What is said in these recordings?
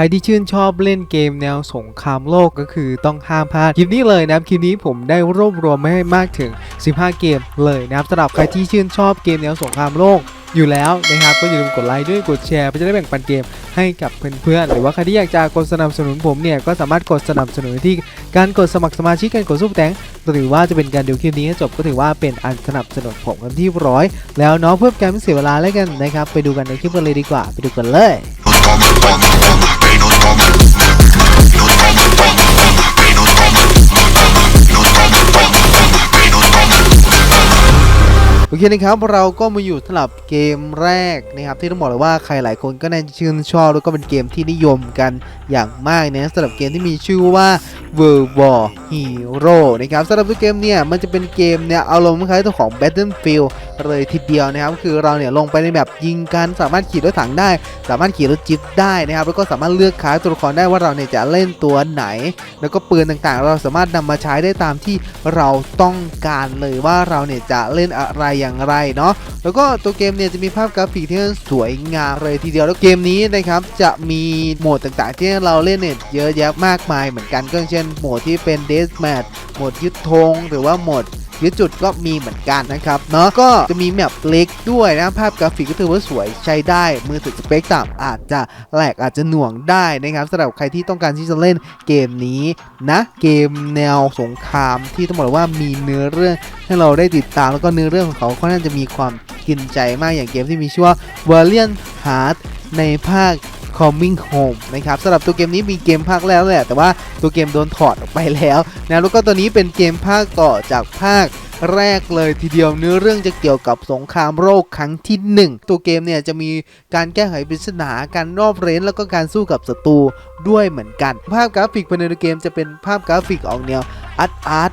ครที่ชื่นชอบเล่นเกมแนวสงครามโลกก็คือต้องห้ามพลาดคลิปนี้เลยนะครับคลิปนี้ผมได้รวบรวมมาให้มากถึง 15 เกมเลยนะครับสำหรับใครที่ชื่นชอบเกมแนวสงครามโลกอยู่แล้วนะครับก็อย่าลืมกดไลค์ด้วยกดแชร์เพื่อจะได้แบ่งปันเกมให้กับเพื่อนๆหรือว่าใครที่อยากจะกดสนับสนุนผมเนี่ยก็สามารถกดสนับสนุนที่การกดสมัครสมาชิกการกดซุปแตงหรือว่าจะเป็นการดูคลิปนี้ให้จบก็ถือว่าเป็นอันสนับสนุนผมกันที่ร้อย แล้วเนาะเพื่อการไม่เสียเวลาแล้วกันนะครับไปดูกันในคลิปกันเลยดีกว่า ไปดูกันเลย โอเคนะครับเราก็มาอยู่สำหรับเกมแรกนะครับที่ต้องบอกเลยว่าใครหลายคนก็น่าจะชื่นชอบแล้วก็เป็นเกมที่นิยมกันอย่างมากนะสำหรับเกมที่มีชื่อว่า World War Hero นะครับสำหรับเกมเนี่ยมันจะเป็นเกมเนี่ยเอาลงคล้ายตัวของ Battlefield เลยทีเดียวนะครับคือเราเนี่ยลงไปในแบบยิงกันสามารถขี่รถถังได้ สามารถขี่รถจิ๊บได้นะครับแล้วก็สามารถเลือกค้าตัวละครได้ว่าเราเนี่ยจะเล่นตัวไหน แล้วก็ปืนต่างๆ เราสามารถนำมาใช้ได้ตามที่เราต้องการเลยว่าเราเนี่ยจะเล่นอะไรอย่างไรเนาะแล้วก็ตัวเกมเนี่ยจะมีภาพกราฟิกที่สวยงามเลยทีเดียวแล้วเกมนี้นะครับจะมีโหมดต่างๆ ที่เราเล่นเนี่ยเยอะแยะมากมายเหมือนกันก็เช่นโหมดที่เป็น Death Match โหมดยึดธงหรือว่าหมดยึดจุดก็มีเหมือนกันนะครับเนาะก็จะมีแมปเล็กด้วยนะภาพกราฟิกก็ถือว่าสวยใช้ได้มือถือสเปคต่ำอาจจะแหลกอาจจะหน่วงได้นะครับสำหรับใครที่ต้องการที่จะเล่นเกมนี้นะเกมแนวสงครามที่ต้องบอกว่ามีเนื้อเรื่องให้เราได้ติดตามแล้วก็เนื้อเรื่องของเขาค่อนข้างจะมีความกินใจมากอย่างเกมที่มีชื่อว่า Valiant Heart ในภาค Coming Home นะครับสำหรับตัวเกมนี้มีเกมภาคแล้วแหละแต่ว่าตัวเกมโดนถอดออกไปแล้วนะแล้วก็ตัวนี้เป็นเกมภาคต่อจากภาคแรกเลยทีเดียวเนื้อเรื่องจะเกี่ยวกับสงครามโลกครั้งที่ 1 ตัวเกมเนี่ยจะมีการแก้ไขปริศนาการรอบเร้นแล้วก็การสู้กับศัตรูด้วยเหมือนกัน ภาพกราฟิกภายในเกมจะเป็นภาพกราฟิกออกแนวอาร์ตอาร์ต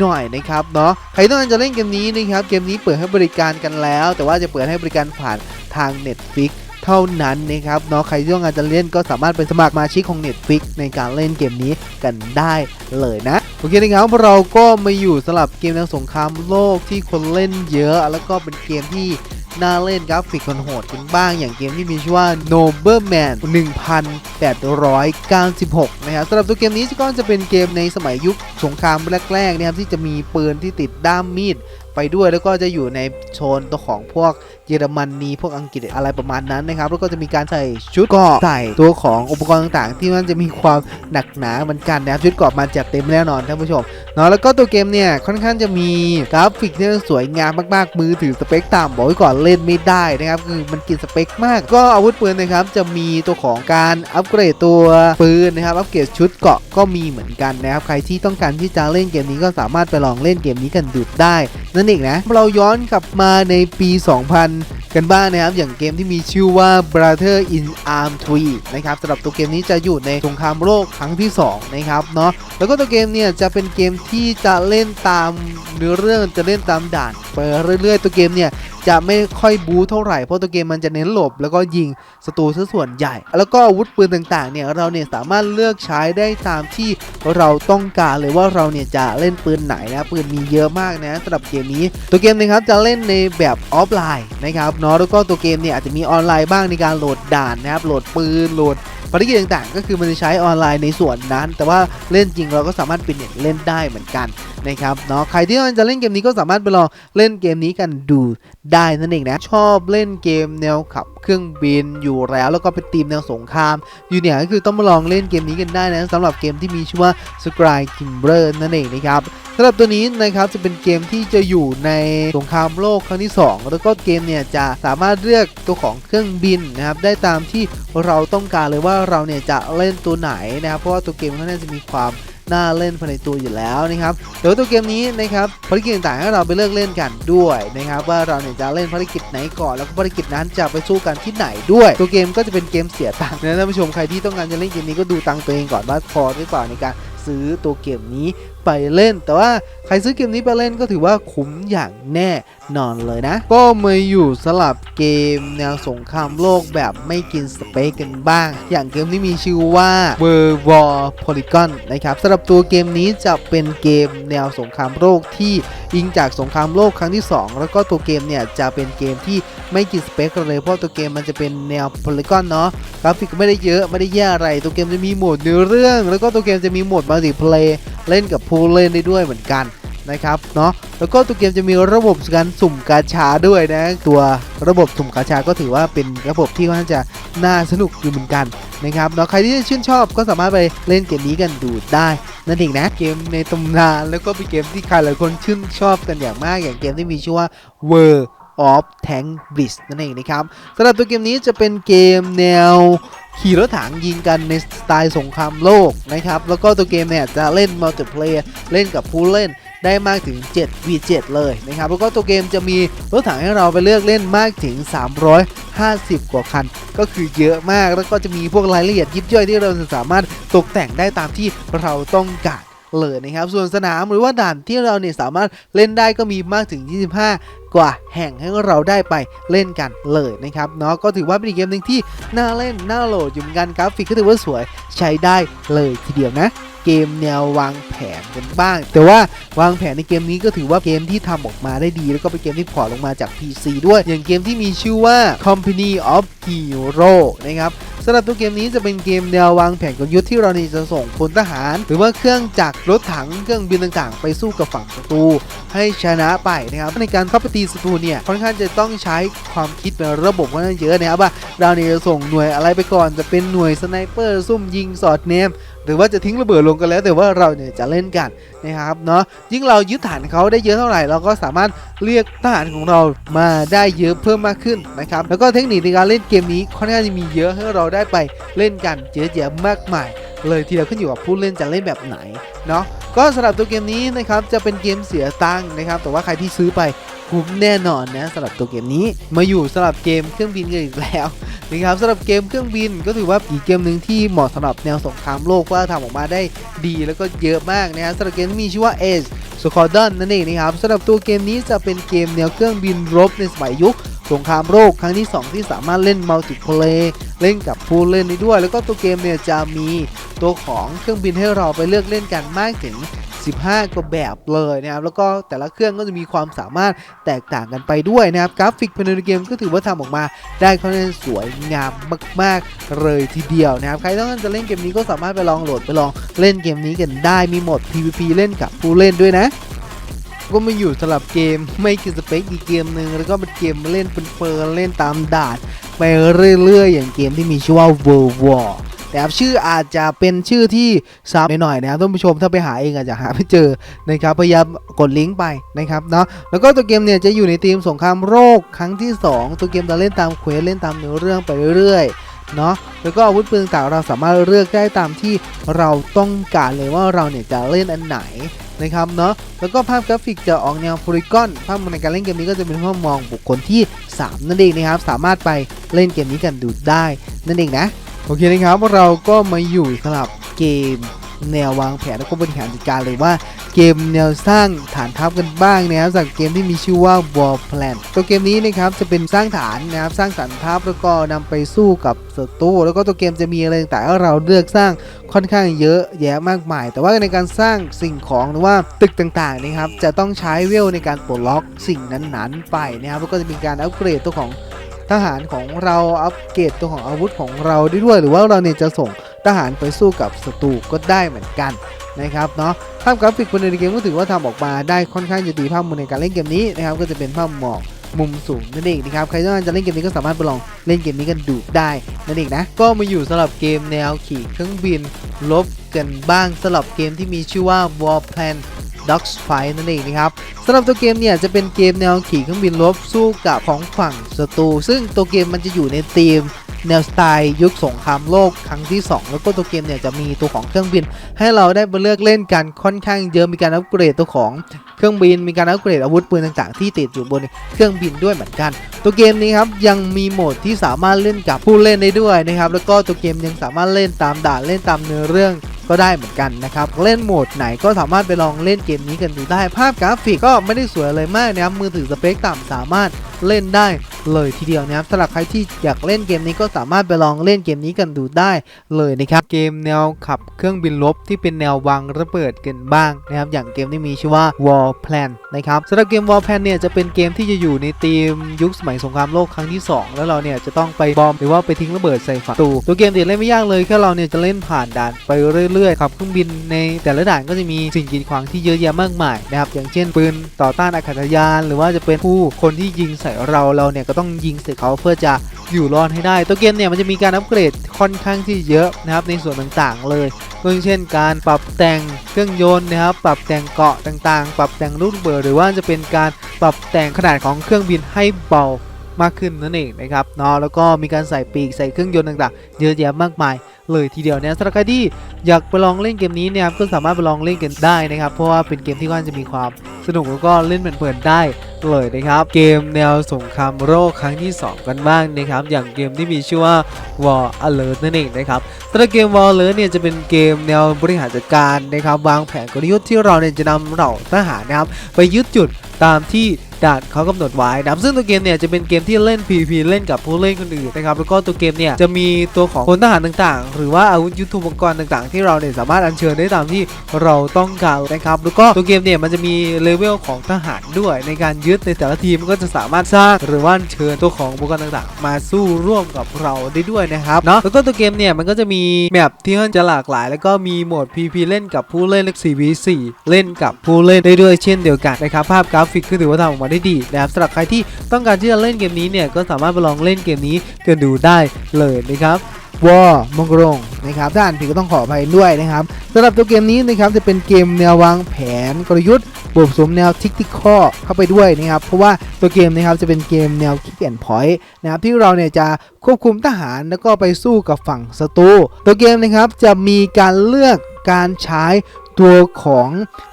หน่อยๆนะครับเนาะใครต้องการจะเล่นเกมนี้นะครับเกมนี้เปิดให้บริการกันแล้ว แต่ว่าจะเปิดให้บริการผ่านทาง Netflix เท่านั้นนะครับเนาะใครที่ต้องการจะเล่นก็สามารถเป็นสมัครสมาชิกของ Netflix ในการเล่นเกมนี้กันได้เลยนะโอเคนะครับเราก็มาอยู่สลับเกมแนวสงครามโลกที่คนเล่นเยอะ แล้วก็เป็นเกมที่น่าเล่นกราฟิกคนโหดกันบ้างอย่างเกมที่มีชื่อว่า Nobleman 1896 นะครับสำหรับตัวเกมนี้ก็จะเป็นเกมในสมัยยุคสงครามแรกๆนะครับที่จะมีปืนที่ติดด้ามมีด ไปด้วยแล้วก็จะอยู่ในโซนตัวของพวกเยอรมนีพวกอังกฤษอะไรประมาณนั้นนะครับ แล้วก็จะมีการใส่ชุดเกราะใส่ตัวของอุปกรณ์ต่างๆ ที่มันจะมีความหนักหนาเหมือนกันนะครับชุดเกราะมันจัดเต็มแน่นอนท่านผู้ชมเนาะแล้วก็ตัวเกมเนี่ยค่อนข้างจะมีกราฟิกที่สวยงามมากๆ มือถือสเปคต่ำบอกไว้ก่อนเล่นไม่ได้นะครับคือมันกินสเปคมาก ก็อาวุธปืนนะครับจะมีตัวของการอัปเกรดตัวปืนนะครับอัปเกรดชุดเกราะก็มีเหมือนกันนะครับใครที่ต้องการที่จะเล่นเกมนี้ก็สามารถไปลองเล่นเกมนี้กันดูได้นั่นเองนะ เราย้อนกลับมาในปี 2000 กันบ้างนะครับ อย่างเกมที่มีชื่อว่า Brother in Arm 3นะครับสำหรับตัวเกมนี้จะอยู่ในสงครามโลกครั้งที่ 2 นะครับเนาะแล้วก็ตัวเกมเนี่ยจะเป็นเกมที่จะเล่นตามเนื้อเรื่องจะเล่นตามด่านไปเรื่อยๆ ตัวเกมเนี่ย จะไม่ค่อยบู๊เท่าไหร่เพราะตัวเกมมันจะเน้นหลบ แล้วก็ยิงศัตรูซะส่วนใหญ่ แล้วก็อาวุธปืนต่างๆเนี่ยเราเนี่ยสามารถเลือกใช้ได้ตามที่เราต้องการเลยว่าเราเนี่ยจะเล่นปืนไหนนะปืนมีเยอะมากนะสำหรับเกมนี้ ตัวเกมนะครับจะเล่นในแบบออฟไลน์นะครับเนาะแล้วก็ตัวเกมเนี่ยอาจจะมีออนไลน์บ้างในการโหลดด่านนะครับโหลดปืนโหลด ภารกิจต่างๆ ก็คือมันจะใช้ออนไลน์ในส่วนนั้น แต่ว่าเล่นจริงเราก็สามารถเป็นเน็ตเล่นได้เหมือนกันนะครับเนาะใครที่องการจะเล่นเกมนี้ก็สามารถไปลองเล่นเกมนี้กันดูได้นั่นเองนะชอบเล่นเกมแนวขับเครื่องบินอยู่แล้ว แล้วก็เป็นทีมแนวสงครามอยู่เนี่ยก็คือต้องมาลองเล่นเกมนี้กันได้นะสำหรับเกมที่มีชื่อว่า Sky Kimber นั่นเองนะครับสำหรับตัวนี้นะครับจะเป็นเกมที่จะอยู่ในสงครามโลกครั้งที่ 2 แล้วก็เกมเนี่ยจะสามารถเลือกตัวของเครื่องบินนะครับได้ตามที่เราต้องการเลยว่าเราเนี่ยจะเล่นตัวไหนนะครับเพราะว่าตัวเกมเขาน่าจะมีความน่าเล่นภายในตัวอยู่แล้วนะครับเดี๋ยวตัวเกมนี้นะครับภารกิจต่างๆให้เราไปเลือกเล่นกันด้วยนะครับว่าเราเนี่ยจะเล่นภารกิจไหนก่อนแล้วก็ภารกิจนั้นจะไปสู้กันที่ไหนด้วย ตัวเกมก็จะเป็นเกมเสียตังค์นะท่านผู้ชมใครที่ต้องการจะเล่นเกมนี้ก็ดูตังค์ตัวเองก่อนว่าพอหรือเปล่าในการ ซื้อตัวเกมนี้ไปเล่น แต่ว่าใครซื้อเกมนี้ไปเล่นก็ถือว่าคุ้มอย่างแน่นอนเลยนะ ก็มาอยู่สลับเกมแนวสงครามโลกแบบไม่กินสเปคกันบ้าง อย่างเกมที่มีชื่อว่า World War Polygon นะครับสำหรับตัวเกมนี้จะเป็นเกมแนวสงครามโลกที่อิงจากสงครามโลกครั้งที่ 2 แล้วก็ตัวเกมเนี่ยจะเป็นเกมที่ ไม่กี่สเปคเลยเพราะตัวเกมมันจะเป็นแนวโพลีกอนเนาะกราฟิกไม่ได้เยอะไม่ได้แย่อะไร ตัวเกมจะมีโหมดเนื้อเรื่อง แล้วก็ตัวเกมจะมีโหมดมัลติเพลย์เล่นกับผู้เล่นได้ด้วยเหมือนกันนะครับเนาะแล้วก็ตัวเกมจะมีระบบการสุ่มกาชาด้วยนะ ตัวระบบสุ่มกาชาก็ถือว่าเป็นระบบที่ค่อนข้างจะน่าสนุกอยู่เหมือนกันนะครับเนาะใครที่ชื่นชอบก็สามารถไปเล่นเกมนี้กันดูได้นั่นเองนะเกมในตำนานแล้วก็เป็นเกมที่ใครหลายคนชื่นชอบกันอย่างมากอย่างเกมที่มีชื่อว่า World of Tank Blitz นั่นเองนะครับสำหรับตัวเกมนี้จะเป็นเกมแนวขี่รถถังยิงกันในสไตล์สงครามโลกนะครับ แล้วก็ตัวเกมเนี่ยจะเล่นมัลติเพลย์เล่นกับผู้เล่นได้มากถึง 7 v 7เลยนะครับ แล้วก็ตัวเกมจะมีรถถังให้เราไปเลือกเล่นมากถึง 350 กว่าคัน ก็คือเยอะมาก แล้วก็จะมีพวกรายละเอียดยิบย่อยที่เราจะสามารถตกแต่งได้ตามที่เราต้องการ เลยนะครับ ส่วนสนามหรือว่าด่านที่เราเนี่ยสามารถเล่นได้ก็มีมากถึง 25 กว่าแห่งให้เราได้ไปเล่นกันเลยนะครับเนาะก็ถือว่าเป็นเกมหนึ่งที่น่าเล่นน่าโหลดอยู่เหมือนกันกราฟิกก็ถือว่าสวยใช้ได้เลยทีเดียวนะเกมแนววางแผนกันบ้าง แต่ว่าวางแผนในเกมนี้ก็ถือว่าเกมที่ทำออกมาได้ดี แล้วก็เป็นเกมที่พอลงมาจาก PC ด้วย อย่างเกมที่มีชื่อว่า Company of Hero นะครับ สำหรับตัวเกมนี้จะเป็นเกมแนววางแผนกลยุทธ์ที่เรานี่จะส่งพลทหาร หรือว่าเครื่องจักรรถถังเครื่องบินต่างๆ ไปสู้กับฝั่งศัตรูให้ชนะไปนะครับในการเข้าไปตีศัตรูเนี่ยค่อนข้างจะต้องใช้ความคิดเป็นระบบค่อนข้างเยอะนะครับว่าเราเนี่จะส่งหน่วยอะไรไปก่อนจะเป็นหน่วยสไนเปอร์ซุ่มยิงสอดเนมหรือว่าจะทิ้งระเบิดลงกันแล้ว แต่ว่าเราเนี่ยจะเล่นกันนะครับเนาะยิ่งเรายึดฐานเขาได้เยอะเท่าไหร่เราก็สามารถเรียกทหารของเรามาได้เยอะเพิ่มมากขึ้นนะครับแล้วก็เทคนิคในการเล่นเกมนี้ค่อนข้างจะมีเยอะให้เราได้ไปเล่นกันเยอะแยะมากมายเลยทีเดียวขึ้นอยู่กับผู้เล่นจะเล่นแบบไหนเนาะก็สำหรับตัวเกมนี้นะครับจะเป็นเกมเสียตังค์นะครับแต่ว่าใครที่ซื้อไป คุ้มแน่นอนนะสำหรับตัวเกมนี้มาอยู่สำหรับเกมเครื่องบินกันอีกแล้วนะครับสำหรับเกมเครื่องบินก็ถือว่าอีกเกมหนึ่งที่เหมาะสำหรับแนวสงครามโลกว่าทำออกมาได้ดีแล้วก็เยอะมากนะฮะสำหรับเกมที่มีชื่อว่า Ace s q u a d r o n นั่นเองนะครับสำหรับตัวเกมนี้จะเป็นเกมแนวเครื่องบินรบในสมัยยุคสงครามโลกครั้งที่ 2 ที่สามารถเล่นมัลติเพลย์เล่นกับผู้เล่นได้ด้วย แล้วก็ตัวเกมเนี่ยจะมีตัวของเครื่องบินให้เราไปเลือกเล่นกันมากถึง 15 กว่าแบบเลยนะครับแล้วก็แต่ละเครื่องก็จะมีความสามารถแตกต่างกันไปด้วยนะครับกราฟิกภายในเกมก็ถือว่าทำออกมาได้ค่อนข้างสวยงามมาก ๆ เลยทีเดียวนะครับใครต้องการจะเล่นเกมนี้ก็สามารถไปลองโหลดไปลองเล่นเกมนี้กันได้มีโหมด PVP เล่นกับผู้เล่นด้วยนะก็มาอยู่สำหรับเกมไม่คือสเปคอีกเกมหนึ่งแล้วก็เป็นเกมเล่นเป็นเฟิร์นเล่นตามด่านไปเรื่อยๆ อย่างเกมที่มีชื่อว่า World War แต่ครับชื่ออาจจะเป็นชื่อที่ซับหน่อยๆนะครับท่านผู้ชมถ้าไปหาเองอาจจะหาไม่เจอนะครับพยายามกดลิงก์ไปนะครับเนาะแล้วก็ตัวเกมเนี่ยจะอยู่ในทีมสงครามโลกครั้งที่ 2 ตัวเกมจะเล่นตามเควสเล่นตามเนื้อเรื่องไปเรื่อยๆเนาะแล้วก็อาวุธปืนต่างเราสามารถเลือกได้ตามที่เราต้องการเลยว่าเราเนี่ยจะเล่นอันไหนนะครับเนาะแล้วก็ภาพกราฟิกจะออกแนวโพลีกอนภาพในการเล่นเกมนี้ก็จะเป็นภาพมองบุคคลที่ 3 นั่นเองนะครับ สามารถไปเล่นเกมนี้กันดูได้นั่นเองนะ โอเคนะครับเราก็มาอยู่สำหรับเกมแนววางแผนและก็บริหารจัดการเลยว่าเกมแนวสร้างฐานทัพกันบ้างนะครับจากเกมที่มีชื่อว่า War Plan ตัวเกมนี้นะครับจะเป็นสร้างฐานนะครับสร้างฐานทัพแล้วก็นำไปสู้กับศัตรูแล้วก็ตัวเกมจะมีอะไรต่างๆให้เราเลือกสร้างค่อนข้างเยอะแยะมากมาย แต่ว่าในการสร้างสิ่งของหรือว่าตึกต่างๆนะครับจะต้องใช้เวลในการปลดล็อกสิ่งนั้นๆ ไปนะครับแล้วก็จะมีการอัปเกรดตัวของ ทหารของเราอัปเกรดตัวของอาวุธของเราได้ด้วย หรือว่าเราเนี่ยจะส่งทหารไปสู้กับศัตรูก็ได้เหมือนกันนะครับเนาะภาพกราฟิกบนในเกมก็ถือว่าทำออกมาได้ค่อนข้างจะดีภาพมุมในการเล่นเกมนี้นะครับก็จะเป็นภาพหมอกมุมสูงนั่นเองนะครับใครต้องการจะเล่นเกมนี้ก็สามารถไปลองเล่นเกมนี้กันดูได้นั่นเองนะก็มาอยู่สำหรับเกมแนวขี่เครื่องบินลบกันบ้างสำหรับเกมที่มีชื่อว่า War Plan Dogs Fight นั่นเองนะครับสำหรับตัวเกมเนี่ยจะเป็นเกมแนวขี่เครื่องบินรบสู้กับของฝั่งศัตรูซึ่งตัวเกมมันจะอยู่ในธีมแนวสไตล์ยุคสงครามโลกครั้งที่ 2 แล้วก็ตัวเกมเนี่ยจะมีตัวของเครื่องบิน ให้เราได้มาเลือกเล่นกันค่อนข้างเยอะมีการอัปเกรดตัวของเครื่องบิน มีการอัปเกรดอาวุธปืนต่างๆ ที่ติดอยู่บนเครื่องบินด้วยเหมือนกัน ตัวเกมนี้ครับยังมีโหมดที่สามารถเล่นกับผู้เล่นได้ด้วยนะครับแล้วก็ตัวเกมยังสามารถเล่นตามด่านเล่นตามเนื้อเรื่อง ก็ได้เหมือนกันนะครับ เล่นโหมดไหนก็สามารถไปลองเล่นเกมนี้กันดูได้ ภาพกราฟิกก็ไม่ได้สวยอะไรมากนะครับมือถือสเปคต่ำสามารถเล่นได้เลยทีเดียวนะครับสำหรับใครที่อยากเล่นเกมนี้ก็สามารถไปลองเล่นเกมนี้กันดูได้เลยนะครับเกมแนวขับเครื่องบินรบที่เป็นแนววางระเบิดกันบ้างนะครับอย่างเกมที่มีชื่อว่า War Plan นะครับสำหรับเกม War Plan เนี่ยจะเป็นเกมที่จะอยู่ในธีมยุคสมัยสงครามโลกครั้งที่ 2 แล้วเราเนี่ยจะต้องไปบอมหรือว่าไปทิ้งระเบิดใส่ฝั่งตูตัวเกมเนี่ยเล่นไม่ยากเลยแค่เราเนี่ยจะเล่นผ่านด่านไปเรื่อยๆขับเครื่องบินในแต่ละด่านก็จะมีสิ่งกีดขวางที่เยอะแยะมากมายนะครับอย่างเช่นปืนต่อต้านอากาศยาน หรือว่าจะเป็นผู้คนที่ยิงใส่เราเราเนี่ยก็ต้องยิงใส่เขาเพื่อจะอยู่รอดให้ได้ ตัวเกมเนี่ยมันจะมีการอัปเกรดค่อนข้างที่เยอะนะครับในส่วนต่างๆ เลยก็อย่างเช่นการปรับแต่งเครื่องยนต์นะครับปรับแต่งเกาะต่างๆ ปรับแต่งลูกระเบิดหรือว่าจะเป็นการปรับแต่งขนาดของเครื่องบินให้เบามากขึ้นนั่นเองนะครับเนาะแล้วก็มีการใส่ปีกใส่เครื่องยนต์ต่างๆ เยอะแยะมากมาย เลยทีเดียวเนี่ยสำหรับใครที่อยากไปลองเล่นเกมนี้เนี่ยก็สามารถไปลองเล่นกันได้นะครับ เพราะว่าเป็นเกมที่ค่อนจะมีความสนุกแล้วก็เล่นเพลินๆได้ เลยนะครับ เกมแนวสงครามโลกครั้งที่ 2 กันบ้างนะครับ อย่างเกมที่มีชื่อว่า War Alert นั่นเองนะครับสำหรับเกม War Alert เนี่ยจะเป็นเกมแนวบริหารจัดการนะครับ วางแผนกลยุทธ์ที่เราเนี่ยจะนำเหล่าทหารนะครับไปยึดจุดตามที่ ด่านเขากำหนดไว้นะซึ่งตัวเกมเนี่ยจะเป็นเกมที่เล่น PVP เล่นกับผู้เล่นคนอื่นนะครับแล้วก็ตัวเกมเนี่ยจะมีตัวของพลทหารต่างๆ หรือว่าอาวุธยุทโธปกรณ์ต่างๆ ที่เราเนี่ยสามารถอัญเชิญได้ตามที่เราต้องการนะครับแล้วก็ตัวเกมเนี่ยมันจะมีเลเวลของทหารด้วยในการยึดในแต่ละทีมก็จะสามารถสร้างหรือว่าเชิญตัวของอุปกรณ์ต่างๆ มาสู้ร่วมกับเราได้ด้วยนะครับเนาะแล้วก็ตัวเกมเนี่ยมันก็จะมีแมปที่ค่อนจะหลากหลาย แล้วก็มีโหมด PVP เล่นกับผู้เล่น 4v4 เล่นกับผู้เล่นได้ด้วยเช่นเดียวกันนะครับภาพกราฟิกก็ถือว่าทำออกมาได้ดีนะครับสำหรับใครที่ต้องการที่จะเล่นเกมนี้เนี่ยก็สามารถไปลองเล่นเกมนี้กันดูได้เลยนะครับวอมงกรงนะครับถ้าอ่านผิดก็ต้องขออภัยด้วยนะครับสำหรับตัวเกมนี้นะครับจะเป็นเกมแนววางแผนกลยุทธ์บวกสมแนวทิกติคอเข้าไปด้วยนะครับเพราะว่าตัวเกมนะครับจะเป็นเกมแนวคิกแอนพอยต์นะครับที่เราเนี่ยจะควบคุมทหารแล้วก็ไปสู้กับฝั่งศัตรูตัวเกมนะครับจะมีการเลือกการใช้ ตัวของ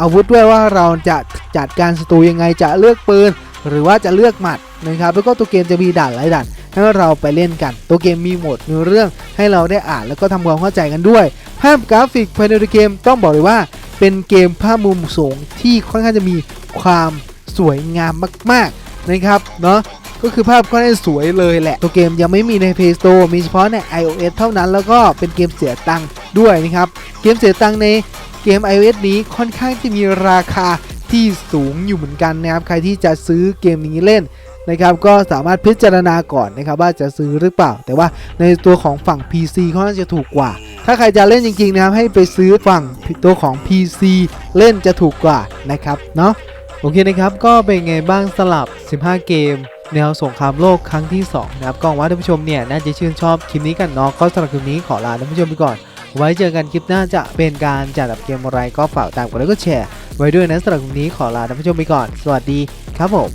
อาวุธด้วยว่าเราจะจัดการศัตรูยังไงจะเลือกปืน หรือว่าจะเลือกหมัดนะครับ แล้วก็ตัวเกมจะมีด่านหลายด่านให้เราไปเล่นกัน ตัวเกมมีโหมดเนื้อเรื่องให้เราได้อ่านแล้วก็ทำความเข้าใจกันด้วย ภาพกราฟิกภายในเกมต้องบอกเลยว่า เป็นเกมภาพมุมสูงที่ค่อนข้างจะมีความสวยงามมาก ๆนะครับเนาะก็คือภาพค่อนข้างสวยเลยแหละ ตัวเกมยังไม่มีใน Play Store มีเฉพาะใน iOS เท่านั้น แล้วก็เป็นเกมเสียตังค์ด้วยนะครับ เกมเสียตังค์ใน เกม iOS นี้ค่อนข้างที่มีราคาที่สูงอยู่เหมือนกันนะครับ ใครที่จะซื้อเกมนี้เล่นนะครับก็สามารถพิจารณาก่อนนะครับว่าจะซื้อหรือเปล่า แต่ว่าในตัวของฝั่ง PC ค่อนข้างจะถูกกว่า ถ้าใครจะเล่นจริงๆนะครับให้ไปซื้อฝั่งตัวของ PC เล่นจะถูกกว่านะครับเนาะโอเคนะครับก็เป็นไงบ้างสลับ 15 เกม แนวสงครามโลกครั้งที่ 2 นะครับก็หวังว่าท่านผู้ชมเนี่ยน่าจะชื่นชอบคลิปนี้กันเนาะก็สำหรับคลิปนี้ขอลาท่านผู้ชมไปก่อน ไว้เจอกันคลิปหน้าจะเป็นการจัดอับเกมอะไรก็ฝากตามกดไลค์กดแชร์ไว้ด้วยนะสำหรับคลิปนี้ขอลาท่านผู้ชมไปก่อน สวัสดีครับผม